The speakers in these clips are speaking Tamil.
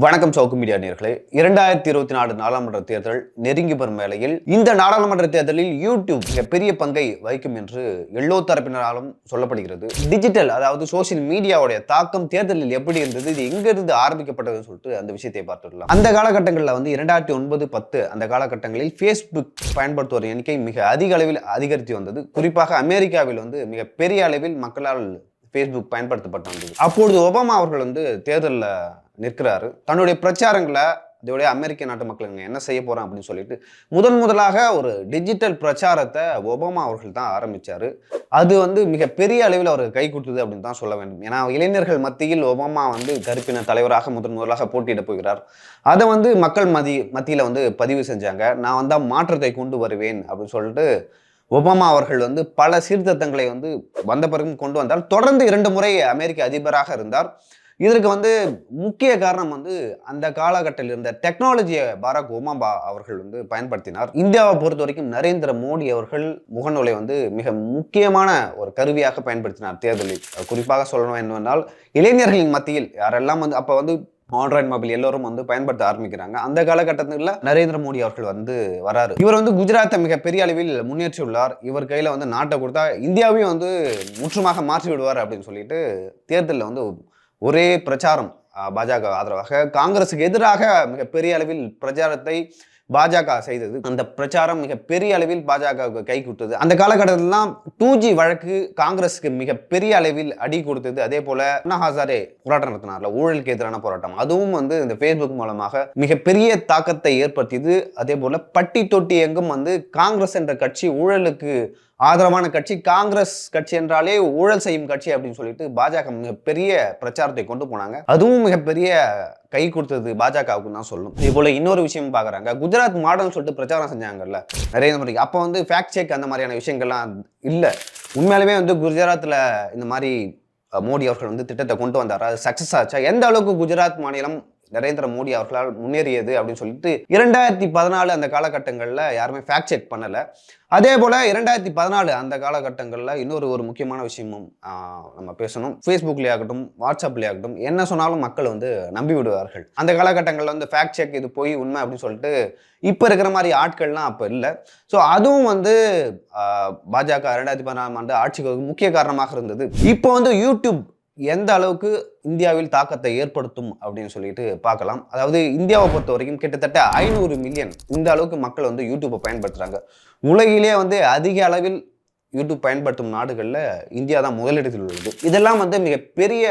வணக்கம் சவுக்கு மீடியா நேர்களே. இரண்டாயிரத்தி இருபத்தி நாலு நாடாளுமன்ற தேர்தல் நெருங்கி வரும் வேளையில் இந்த நாடாளுமன்ற தேர்தலில் யூடியூப் மிகப்பெரிய பங்கை வகிக்கும் என்று எல்லோ தரப்பினராலும் சொல்லப்படுகிறது. டிஜிட்டல் அதாவது சோசியல் மீடியாவுடைய தாக்கம் தேர்தலில் எப்படி இருந்தது இது எங்கிருந்து ஆரம்பிக்கப்பட்டதுன்னு சொல்லிட்டு அந்த விஷயத்தை பார்த்துடலாம். அந்த காலகட்டங்களில் வந்து இரண்டாயிரத்தி ஒன்பது பத்து அந்த காலகட்டங்களில் ஃபேஸ்புக் பயன்படுத்துவோர் எண்ணிக்கை மிக அதிக அளவில் அதிகரித்து வந்தது. குறிப்பாக அமெரிக்காவில் வந்து மிக பெரிய அளவில் மக்களால் ஃபேஸ்புக் பயன்படுத்தப்பட்டு வந்தது. அப்பொழுது ஒபாமா அவர்கள் வந்து தேர்தலில் நிற்கிறாரு. தன்னுடைய பிரச்சாரங்களை இதோடைய அமெரிக்க நாட்டு மக்களுங்க என்ன செய்ய போகிறான் அப்படின்னு சொல்லிட்டு முதன் முதலாக ஒரு டிஜிட்டல் பிரச்சாரத்தை ஒபாமா அவர்கள் தான் ஆரம்பித்தார் அது வந்து மிகப்பெரிய அளவில் அவர் கை கொடுத்தது அப்படின்னு தான் சொல்ல வேண்டும். ஏன்னா இளைஞர்கள் மத்தியில் ஒபாமா வந்து கருப்பின தலைவராக முதன் முதலாக போட்டியிட போகிறார். அதை வந்து மக்கள் மதி மத்தியில் வந்து பதிவு செஞ்சாங்க. நான் வந்தால் மாற்றத்தை கொண்டு வருவேன் அப்படின்னு சொல்லிட்டு ஒபாமா அவர்கள் வந்து பல சீர்திருத்தங்களை வந்து வந்த பிறகும் கொண்டு வந்தார். தொடர்ந்து இரண்டு முறை அமெரிக்க அதிபராக இருந்தார். இதற்கு வந்து முக்கிய காரணம் வந்து அந்த காலகட்டத்தில் இருந்த டெக்னாலஜியை பாராக் ஒபாமா அவர்கள் வந்து பயன்படுத்தினார். இந்தியாவை பொறுத்த வரைக்கும் நரேந்திர மோடி அவர்கள் முகநூலை வந்து மிக முக்கியமான ஒரு கருவியாக பயன்படுத்தினார். தேர்தலில். குறிப்பாக சொல்லணும் என்னவென்றால் இளைஞர்களின் மத்தியில் யாரெல்லாம் வந்து அப்போ வந்து ஆண்ட்ராய்ட் மொபைல் எல்லோரும் வந்து பயன்படுத்த ஆரம்பிக்கிறாங்க. அந்த காலகட்டத்தில் நரேந்திர மோடி அவர்கள் வந்து வராரு. இவர் வந்து குஜராத்தை மிகப்பெரிய அளவில் முன்னேற்றியுள்ளார். இவர் கையில் வந்து நாட்டை கொடுத்தா இந்தியாவையும் வந்து முற்றுமாக மாற்றி விடுவார் அப்படின்னு சொல்லிட்டு தேர்தலில் வந்து ஒரே பிரச்சாரம் பாஜக ஆதரவாக. காங்கிரஸுக்கு எதிராக மிகப்பெரிய அளவில் பிரச்சாரத்தை பாஜக செய்தது. அந்த பிரச்சாரம் மிக பெரிய அளவில் பாஜகவுக்கு கை கொடுத்தது. அந்த காலகட்டத்திலாம் டூ ஜி வழக்கு காங்கிரஸுக்கு மிக பெரிய அளவில் அடி கொடுத்தது. அதே போல அண்ணா ஹசாரே போராட்டம் நடத்தினார்ல ஊழலுக்கு எதிரான போராட்டம். அதுவும் வந்து இந்த ஃபேஸ்புக் மூலமாக மிகப்பெரிய தாக்கத்தை ஏற்படுத்தியது. அதே போல பட்டி தொட்டி எங்கும் வந்து காங்கிரஸ் என்ற கட்சி ஊழலுக்கு ஆதரவான கட்சி காங்கிரஸ் கட்சி என்றாலே ஊழல் செய்யும் கட்சி அப்படின்னு சொல்லிட்டு பாஜக மிகப்பெரிய பிரச்சாரத்தை கொண்டு போனாங்க. அதுவும் மிகப்பெரிய கை கொடுத்தது பாஜகவுக்கு தான் சொல்லும். இது போல இன்னொரு விஷயம் பார்க்குறாங்க. குஜராத் மாடல்னு சொல்லிட்டு பிரச்சாரம் செஞ்சாங்கல்ல நரேந்திர மாதிரி அப்போ வந்து ஃபேக்ட் செக் அந்த மாதிரியான விஷயங்கள்லாம் இல்லை. உண்மையாலுமே வந்து குஜராத்தில் இந்த மாதிரி மோடி அவர்கள் வந்து திட்டத்தை கொண்டு வந்தார்? அது சக்ஸஸ் ஆச்சா? எந்த அளவுக்கு குஜராத் மாநிலம் நரேந்திர மோடி அவர்களால் முன்னேறியது அப்படின்னு சொல்லிட்டு இரண்டாயிரத்தி பதினாலு அந்த காலகட்டங்களில் யாருமே ஃபேக்ட் செக் பண்ணலை. அதே போல் இரண்டாயிரத்தி பதினாலு அந்த காலகட்டங்களில் இன்னொரு ஒரு முக்கியமான விஷயமும் நம்ம பேசணும். ஃபேஸ்புக்லேயே ஆகட்டும் வாட்ஸ்அப்லேயே ஆகட்டும் என்ன சொன்னாலும் மக்கள் வந்து நம்பி விடுவார்கள். அந்த காலகட்டங்களில் வந்து ஃபேக்ட் செக் இது போய் உண்மை அப்படின்னு சொல்லிட்டு இப்போ இருக்கிற மாதிரி ஆட்கள்லாம் அப்போ இல்லை. ஸோ அதுவும் வந்து பாஜக ரெண்டாயிரத்தி பதினாலாம் ஆண்டு ஆட்சிக்கு முக்கிய காரணமாக இருந்தது. இப்போ வந்து யூடியூப் எந்த அளவுக்கு இந்தியாவில் தாக்கத்தை ஏற்படுத்தும் அப்படின்னு சொல்லிட்டு பார்க்கலாம். அதாவது இந்தியாவை பொறுத்த வரைக்கும் கிட்டத்தட்ட ஐநூறு மில்லியன் இந்த அளவுக்கு மக்கள் வந்து யூடியூப்பை பயன்படுத்துகிறாங்க உலகிலே வந்து அதிக அளவில் யூடியூப் பயன்படுத்தும் நாடுகளில் இந்தியா தான் முதலிடத்தில் உள்ளது. இதெல்லாம் வந்து மிகப்பெரிய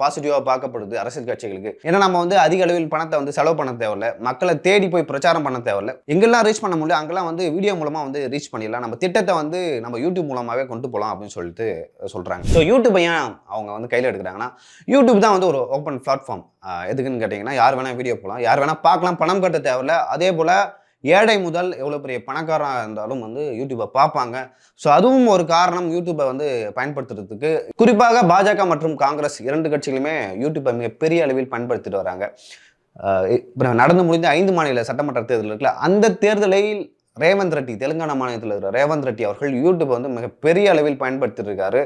பாசிட்டிவாக பார்க்கப்படுது அரசியல் கட்சிகளுக்கு. ஏன்னா நம்ம வந்து அதிக அளவில் பணத்தை வந்து செலவு பண்ண தேவையில்ல. மக்களை தேடி போய் பிரச்சாரம் பண்ண தேவையில்ல. எங்கெல்லாம் ரீச் பண்ண முடியல அங்கெல்லாம் வந்து வீடியோ மூலமாக வந்து ரீச் பண்ணிடலாம். நம்ம திட்டத்தை வந்து நம்ம யூடியூப் மூலமாகவே கொண்டு போகலாம் அப்படின்னு சொல்லிட்டு சொல்கிறாங்க ஸோ யூடியூப் ஏன் அவங்க வந்து கையில் எடுக்கிறாங்கன்னா யூடியூப் தான் வந்து ஒரு ஓப்பன் பிளாட்ஃபார்ம் எதுக்குன்னு கேட்டிங்கன்னா யார் வேணால் வீடியோ போகலாம் யார் வேணால் பார்க்கலாம். பணம் கட்ட தேவையில்ல. அதே போல் ஏழை முதல் எவ்வளோ பெரிய பணக்காரராக இருந்தாலும் வந்து யூடியூப்பை பார்ப்பாங்க. ஸோ அதுவும் ஒரு காரணம் யூடியூப்பை வந்து பயன்படுத்துறதுக்கு. குறிப்பாக பாஜக மற்றும் காங்கிரஸ் இரண்டு கட்சிகளுமே யூடியூப்பை மிகப்பெரிய அளவில் பயன்படுத்திட்டு வராங்க. இப்போ நடந்து முடிந்த ஐந்து மாநில சட்டமன்ற தேர்தல் இருக்குல்ல அந்த தேர்தலில் ரேவந்த் ரெட்டி தெலுங்கானா மாநிலத்தில் இருக்கிற ரேவந்த் ரெட்டி அவர்கள் யூடியூப் வந்து மிகப்பெரிய அளவில் பயன்படுத்திட்டு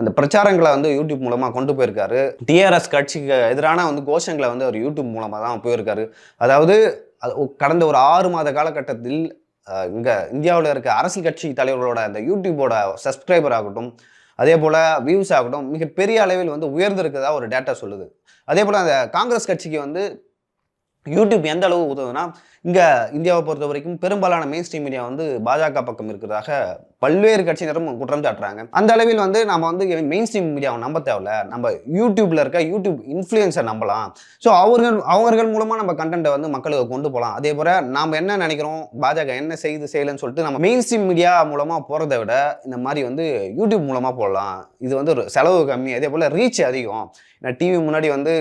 அந்த பிரச்சாரங்களை வந்து யூடியூப் மூலமாக கொண்டு போயிருக்காரு. டிஆர்எஸ் கட்சிக்கு எதிரான வந்து கோஷங்களை வந்து அவர் யூடியூப் மூலமாக தான் போயிருக்காரு. அதாவது அது கடந்த ஒரு ஆறு மாத காலகட்டத்தில் இங்கே இந்தியாவில் இருக்க அரசியல் கட்சி தலைவர்களோட அந்த யூடியூபோட சப்ஸ்கிரைபர் ஆகட்டும் அதே போல் வியூஸ் ஆகட்டும் மிகப்பெரிய அளவில் வந்து உயர்ந்திருக்கிறதா ஒரு டேட்டா சொல்லுது. அதே போல் அந்த காங்கிரஸ் கட்சிக்கு வந்து யூடியூப் எந்த அளவு உதவுதுன்னா இங்கே இந்தியாவை பொறுத்த வரைக்கும் பெரும்பாலான மெயின் ஸ்ட்ரீம் மீடியா வந்து பாஜக பக்கம் இருக்கிறதாக பல்வேறு கட்சியினரும் குற்றம் சாட்டுறாங்க. அந்த அளவில் வந்து நம்ம வந்து மெயின் ஸ்ட்ரீம் மீடியாவை நம்ப தேவையில்ல. நம்ம யூடியூப்ல இருக்க யூடியூப் இன்ஃப்ளூயன்ஸை நம்பலாம். ஸோ அவர்கள் அவர்கள் மூலமாக நம்ம கண்டென்ட்டை வந்து மக்களுக்கு கொண்டு போகலாம். அதே போல் நாம் என்ன நினைக்கிறோம்? பாஜக என்ன செய்து செய்யலைன்னு சொல்லிட்டு நம்ம மெயின் ஸ்ட்ரீம் மீடியா மூலமாக போகிறத விட இந்த மாதிரி வந்து யூடியூப் மூலமாக போடலாம். இது வந்து ஒரு செலவு கம்மி. அதே போல் ரீச் அதிகம். ஏன்னா டிவி முன்னாடி வந்து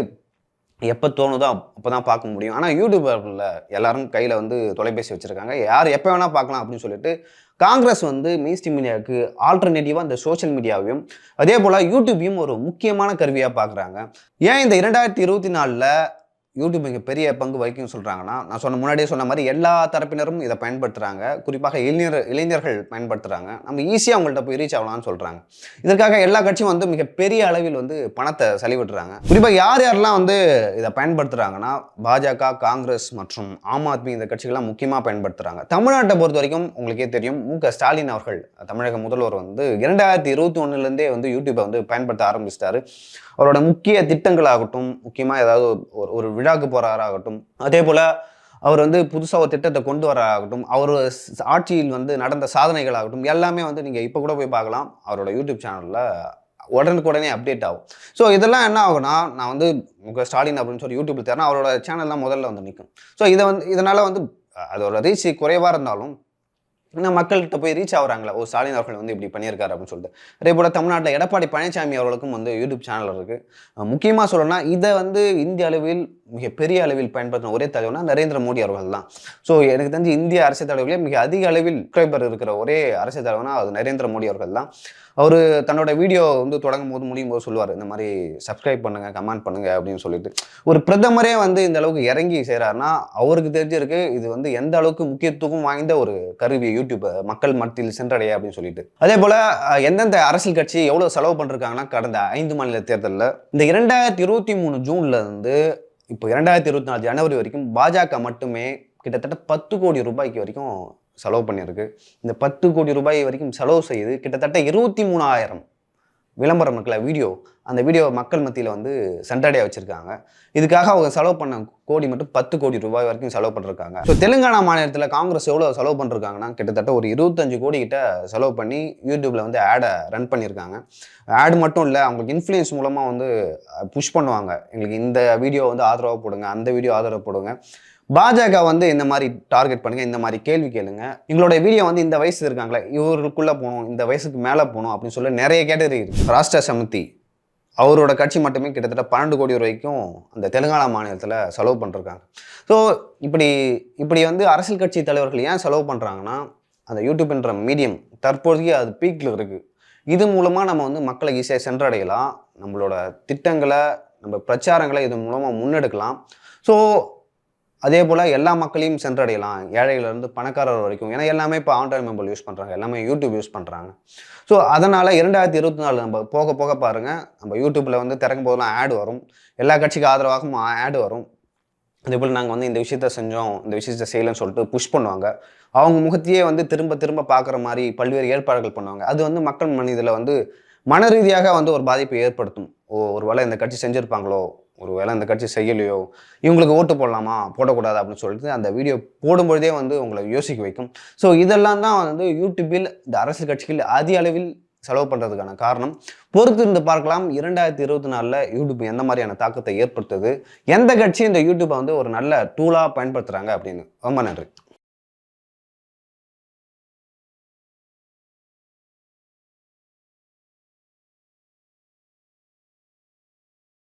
எப்போ தோணுதோ அப்போ தான் பார்க்க முடியும். ஆனால் யூடியூபரில் எல்லாரும் கையில் வந்து தொலைபேசி வச்சுருக்காங்க. யார் எப்போ வேணால் பார்க்கலாம் அப்படின்னு சொல்லிட்டு காங்கிரஸ் வந்து மீஸ்டி மீடியாவுக்கு ஆல்டர்னேட்டிவாக இந்த சோஷியல் மீடியாவையும் அதே போல் யூடியூப்பையும் ஒரு முக்கியமான கருவியாக பார்க்குறாங்க. ஏன் இந்த இரண்டாயிரத்தி இருபத்தி நாலில் யூடியூப் இங்கே பெரிய பங்கு வகிக்கும்னு சொல்கிறாங்கன்னா நான் சொன்ன முன்னாடியே சொன்ன மாதிரி எல்லா தரப்பினரும் இதை பயன்படுத்துகிறாங்க குறிப்பாக இளைஞர் இளைஞர்கள் பயன்படுத்துகிறாங்க நம்ம ஈஸியாக அவங்கள்ட்ட போய் ரீச் ஆகலாம்னு சொல்கிறாங்க இதற்காக எல்லா கட்சியும் வந்து மிகப்பெரிய அளவில் வந்து பணத்தை செலவிடுறாங்க. குறிப்பாக யார் யாரெல்லாம் வந்து இதை பயன்படுத்துகிறாங்கன்னா பாஜக காங்கிரஸ் மற்றும் ஆம் ஆத்மி இந்த கட்சிகள்லாம் முக்கியமாக பயன்படுத்துகிறாங்க தமிழ்நாட்டை பொறுத்த வரைக்கும் உங்களுக்கே தெரியும் மு க ஸ்டாலின் அவர்கள் தமிழக முதல்வர் வந்து இரண்டாயிரத்தி இருபத்தி ஒன்றுலேருந்தே வந்து யூடியூப்பை வந்து பயன்படுத்த ஆரம்பிச்சிட்டாரு. அவரோட முக்கிய திட்டங்களாகட்டும் முக்கியமாக ஏதாவது ஒரு ஒரு விழாக்கு போகிறாராகட்டும் அதே போல் அவர் வந்து புதுசாக ஒரு திட்டத்தை கொண்டு வராகட்டும் அவர் ஆட்சியில் வந்து நடந்த சாதனைகளாகட்டும் எல்லாமே வந்து நீங்கள் இப்போ கூட போய் பார்க்கலாம். அவரோட யூடியூப் சேனலில் உடனுக்குடனே அப்டேட் ஆகும். ஸோ இதெல்லாம் என்ன ஆகும்னா நான் வந்து முக ஸ்டாலின் அப்படின்னு சொல்லி யூடியூப்பில் தரேன் அவரோட சேனல்லாம் முதல்ல வந்து நிற்கும் ஸோ இதை வந்து இதனால் வந்து அதோட ரீச் குறைவாக இருந்தாலும் இன்னும் மக்கள்கிட்ட போய் ரீச் ஆகுறாங்களா. ஓ ஸ்டாலின் அவர்கள் வந்து இப்படி பண்ணியிருக்காரு அப்படின்னு சொல்லிட்டு. அதே போல் தமிழ்நாட்டில் எடப்பாடி பழனிசாமி அவர்களுக்கும் வந்து யூடியூப் சேனல் இருக்குது முக்கியமாக சொல்லணும்னா இதை வந்து இந்திய அளவில் மிகப்பெரிய அளவில் பயன்படுத்தின ஒரே தலைவர்னா நரேந்திர மோடி அவர்கள் தான். ஸோ எனக்கு தெரிஞ்சு இந்திய அரசியல் தலைவர்களே மிக அதிக அளவில் சப்ஸ்கிரைபர் இருக்கிற ஒரே அரசியல் தலைவர்னா அது நரேந்திர மோடி அவர்கள் தான். அவர் தன்னோட வீடியோ வந்து தொடங்கும் போது முடியும் போது சொல்லுவார் இந்த மாதிரி சப்ஸ்கிரைப் பண்ணுங்க கமெண்ட் பண்ணுங்க அப்படின்னு சொல்லிட்டு. ஒரு பிரதமரே வந்து இந்த அளவுக்கு இறங்கி செய்கிறாருன்னா அவருக்கு தெரிஞ்சிருக்கு இது வந்து எந்த அளவுக்கு முக்கியத்துவம் வாய்ந்த ஒரு கருவி யூடியூப் மக்கள் மத்தியில் சென்றடைய அப்படின்னு சொல்லிட்டு. அதே போல எந்தெந்த அரசியல் கட்சி எவ்வளவு செலவு பண்ணிருக்காங்கன்னா கடந்த ஐந்து மாநில தேர்தலில் இந்த இரண்டாயிரத்தி இருபத்தி மூணு ஜூன்ல இருந்து இப்போ இரண்டாயிரத்தி இருபத்தி நாலு ஜனவரி வரைக்கும் பாஜக மட்டுமே கிட்டத்தட்ட பத்து கோடி ரூபாய்க்கு வரைக்கும் செலவு பண்ணியிருக்கு. இந்த பத்து கோடி ரூபாய் வரைக்கும் செலவு செய்து கிட்டத்தட்ட இருபத்தி மூணாயிரம் விளம்பரம் இருக்கல வீடியோ அந்த வீடியோவை மக்கள் மத்தியில் வந்து சென்றடையாக வச்சுருக்காங்க. இதுக்காக அவங்க செலவு பண்ண கோடி மட்டும் பத்து கோடி ரூபாய் வரைக்கும் செலவு பண்ணிருக்காங்க. ஸோ தெலுங்கானா மாநிலத்தில் காங்கிரஸ் எவ்வளோ செலவு பண்ணிருக்காங்கன்னா கிட்டத்தட்ட ஒரு இருபத்தஞ்சு கோடி கிட்ட செலவு பண்ணி யூடியூப்பில் வந்து ஆடை ரன் பண்ணியிருக்காங்க ஆட் மட்டும் இல்லை அவங்களுக்கு இன்ஃப்ளூயன்ஸ் மூலமாக வந்து புஷ் பண்ணுவாங்க. எங்களுக்கு இந்த வீடியோ வந்து ஆதரவாக போடுங்க அந்த வீடியோ ஆதரவு போடுங்க. பாஜக வந்து இந்த மாதிரி டார்கெட் பண்ணுங்கள் இந்த மாதிரி கேள்வி கேளுங்க. எங்களோட வீடியோ வந்து இந்த வயசு இருக்காங்களே இவர்களுக்குள்ளே போகணும் இந்த வயசுக்கு மேலே போகணும் அப்படின்னு சொல்லி நிறைய கேட்டகரி இருக்குது ராஷ்டிர சமிதி அவரோட கட்சி மட்டுமே கிட்டத்தட்ட பன்னெண்டு கோடி வரைக்கும் அந்த தெலுங்கானா மாநிலத்தில் செலவு பண்ணிருக்காங்க ஸோ இப்படி இப்படி வந்து அரசியல் கட்சி தலைவர்கள் ஏன் செலவு பண்ணுறாங்கன்னா அந்த யூடியூப்ன்ற மீடியம் தற்போதைக்கு அது பீக்கில் இருக்குது இது மூலமாக நம்ம வந்து மக்களை ஈஸியாக சென்றடையலாம். நம்மளோட திட்டங்களை நம்ம பிரச்சாரங்களை இது மூலமாக முன்னெடுக்கலாம். ஸோ அதே போல் எல்லா மக்களையும் சென்றடையலாம். ஏழையிலேருந்து பணக்காரர் வரைக்கும். ஏன்னா எல்லாமே இப்போ ஆண்ட்ராய்ட் மொபைல் யூஸ் பண்ணுறாங்க எல்லாமே யூடியூப் யூஸ் பண்ணுறாங்க ஸோ அதனால் இரண்டாயிரத்தி இருபத்தி நாலு நம்ம போக போக பாருங்கள் நம்ம யூடியூப்பில் வந்து திறக்கும் போதெல்லாம் ஆட் வரும். எல்லா கட்சிக்கு ஆதரவாகவும் ஆட் வரும். அதே போல் நாங்கள் வந்து இந்த விஷயத்த செஞ்சோம். இந்த விஷயத்த செய்யலன்னு சொல்லிட்டு புஷ் பண்ணுவாங்க. அவங்க முகத்தையே வந்து திரும்ப திரும்ப பார்க்குற மாதிரி பல்வேறு ஏற்பாடுகள் பண்ணுவாங்க. அது வந்து மக்கள் மனிதில் வந்து மன ரீதியாக வந்து ஒரு பாதிப்பை ஏற்படுத்தும். ஓ ஒரு வேளை இந்த கட்சி செஞ்சுருப்பாங்களோ? ஒரு வேளை கட்சி செய்யலையோ இவங்களுக்கு ஓட்டு போடலாமா போடக்கூடாது அப்படின்னு சொல்லிட்டு அந்த வீடியோ போடும்பொழுதே வந்து உங்களை யோசிக்க வைக்கும். ஸோ இதெல்லாம் தான் வந்து யூடியூப்பில் இந்த அரசியல் கட்சிகள் அதிக அளவில் செலவு பண்ணுறதுக்கான காரணம். பொறுத்து இருந்து பார்க்கலாம் இரண்டாயிரத்தி இருபத்தி நாலில் யூடியூப் எந்த மாதிரியான தாக்கத்தை ஏற்படுத்துது? எந்த கட்சி இந்த யூடியூப்பை வந்து ஒரு நல்ல டூலாக பயன்படுத்துகிறாங்க அப்படின்னு? ரொம்ப நன்றி.